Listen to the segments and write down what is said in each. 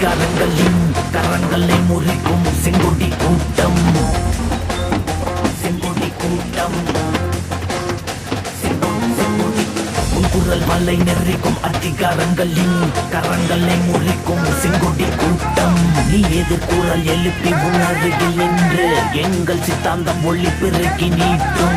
அதிகாரங்களின் கரங்களை முறிக்கும் செங்கொடி கூட்டம். செங்கொடி கூட்டம். குரல் மலை நெறிக்கும் அதிகாரங்களின் கரங்களை முறிக்கும் செங்கொடி கூட்டம். நீ எதிர்குரல் எழுப்பி உணர்வு என்று எங்கள் சித்தாந்தம் ஒளி பெருக்கி நீட்டும்.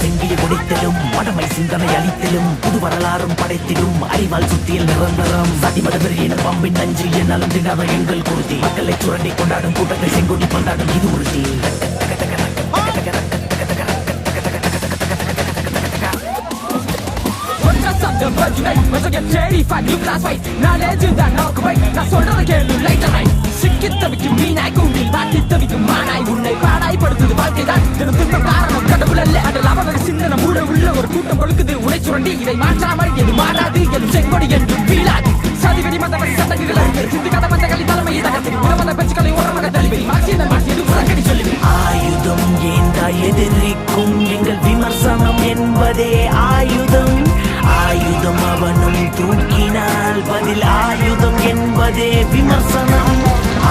செங்கிய குடித்தலும் மடமை சிந்தனை அளித்திலும் புது வரலாறும் படைத்திலும் அறிவால் சுத்தியில் நிரந்தரம் சதிமத வெறியின பம்பின் நஞ்சு என் அலந்தினாத எங்கள் குருதி. மக்களை சுரண்டி கொண்டாடும் கூட்டங்கள் செங்கொடி கொண்டாடும் இது உறுதி. ஒற்றை சப்தம் பஜனை மசக terrified look last fight நான் legend தான் நாக்கு வை நான் சொல்றத கேளு later night சிக்கி தவிக்கும் மீனாய் கூண்டில் மாட்டி தவிக்கும் மானாய் உன்னை பாடாய் படுத்தது வாழ்க்கை தான் தினம் துன்பம் சுரண்டி இதை மாற்றாமல் எது மாறாது எது செங்கொடி என்றும் வீழாது. சாதிபதி மத சட்டங்கள் சிந்து கதை வந்த கலி தலைமையை தகர்த்து உறவன பெச்சுக்களை உறவன தழுவி மாற்றியதை மாற்றியது புறக்கணி சொல்லி ஆயுதம் ஏந்தா எதிரிக்கும் எங்கள் விமர்சனம் என்பதே ஆயுதம். ஆயுதம் அவனும் தூக்கினால் பதில் ஆயுதம் என்பதே விமர்சனம்.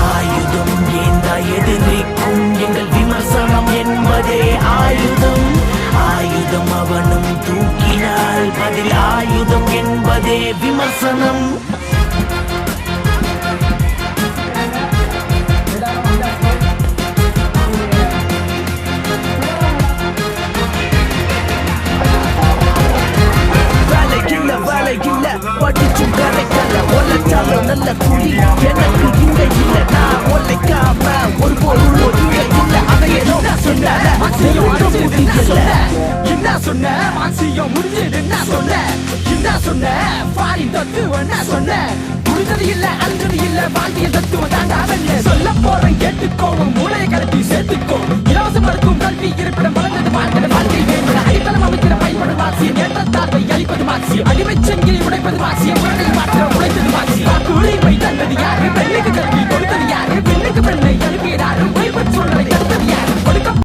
ஆயுதம் ஏந்தா எதிரிக்கும் எங்கள் விமர்சனம் என்பதே ஆயுதம். ஆயுதம் அவனும் தூ இதே விமர்சனம். படிச்சும் கரைக்கல. ஒலைச்சாலும் நல்ல கூலி எனக்கு இங்க இல்ல. நான் ஒலைக்காம ஒரு பொருள் ஒதுங்க இல்ல. அதை ஏதோ நான் சொன்ன சொன்ன மாசியம் முடிஞ்சது நான் சொன்ன. என்ன சொன்ன? பாரின் தத்துவம் நான் சொன்ன. முடிஞ்சது இல்ல அழிஞ்சது இல்ல வாழ்க்கைய தத்துவம் தாண்டா சொல்ல போறேன் கேட்டுக்கோவும் மூளையை கலப்பி சேர்த்துக்கோ. இலவசப்படுத்தும் கல்வி இருப்பிடம்